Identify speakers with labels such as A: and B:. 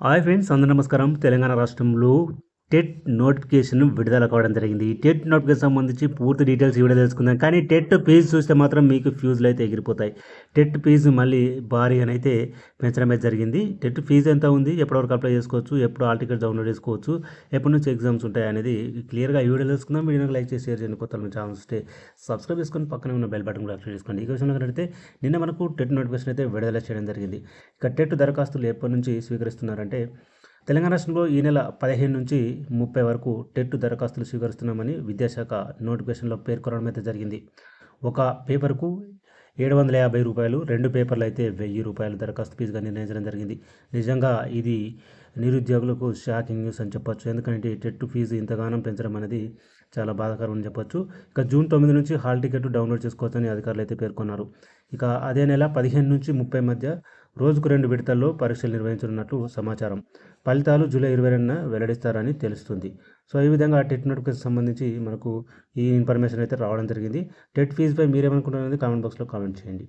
A: Hi friends అందరూ నమస్కారం. తెలంగాణ రాష్ట్రంలో టెట్ నోటిఫికేషన్ విడుదల కావడం జరిగింది. ఈ టెట్ నోటిఫికేషన్ సంబంధించి పూర్తి డీటెయిల్స్ ఈ తెలుసుకుందాం. కానీ టెట్ ఫీజు చూస్తే మాత్రం మీకు ఫ్యూజులు అయితే ఎగిరిపోతాయి. టెట్ ఫీజు మళ్ళీ భారీ అని అయితే పెంచడం అయితే జరిగింది. టెట్ ఫీజు ఎంత ఉంది? ఎప్పటివరకు అప్లై చేసుకోవచ్చు? ఎప్పుడు ఆల్ టికెట్ డౌన్లోడ్ చేసుకోవచ్చు? ఎప్పటి నుంచి ఎగ్జామ్స్ ఉంటాయి అనేది క్లియర్గా ఈ వీడియో తెలుసుకుందాం. వీడియోకి లైక్ చేసి షేర్ చేయండి. కొత్త ఛానల్ వస్తే సబ్స్క్రైబ్ చేసుకొని పక్కనే ఉన్న బెల్ బటన్ కూడా యాక్టివేట్ చేసుకోండి. ఈ విషయంలో అయితే నిన్న మనకు టెట్ నోటిఫికేషన్ అయితే విడుదల చేయడం జరిగింది. ఇక టెట్ దరఖాస్తులు ఎప్పటి నుంచి స్వీకరిస్తున్నారంటే తెలంగాణ రాష్ట్రంలో ఈ నెల పదిహేను నుంచి ముప్పై వరకు టెట్ దరఖాస్తులు స్వీకరిస్తున్నామని విద్యాశాఖ నోటిఫికేషన్లో పేర్కొనడం అయితే జరిగింది. ఒక పేపర్కు ఏడు వందల యాభై రూపాయలు రెండు పేపర్లు అయితే వెయ్యి రూపాయలు దరఖాస్తు ఫీజుగా నిర్ణయించడం జరిగింది. నిజంగా ఇది నిరుద్యోగులకు షాకింగ్ న్యూస్ అని చెప్పొచ్చు. ఎందుకంటే టెట్ ఫీజు ఇంతగానం పెంచడం అనేది చాలా బాధాకరం అని చెప్పొచ్చు. ఇక జూన్ తొమ్మిది నుంచి హాల్ టికెట్ డౌన్లోడ్ చేసుకోవచ్చని అధికారులు అయితే పేర్కొన్నారు. ఇక అదే నెల పదిహేను నుంచి ముప్పై మధ్య రోజుకు రెండు విడతల్లో పరీక్షలు నిర్వహించనున్నట్లు సమాచారం. ఫలితాలు జూలై ఇరవై రెండున వెల్లడిస్తారని తెలుస్తుంది. సో ఈ విధంగా టెట్ నోటిఫికేషన్ సంబంధించి మనకు ఈ ఇన్ఫర్మేషన్ అయితే రావడం జరిగింది. టెట్ ఫీజుపై మీరేమనుకుంటున్నది కామెంట్ బాక్స్లో కామెంట్ చేయండి.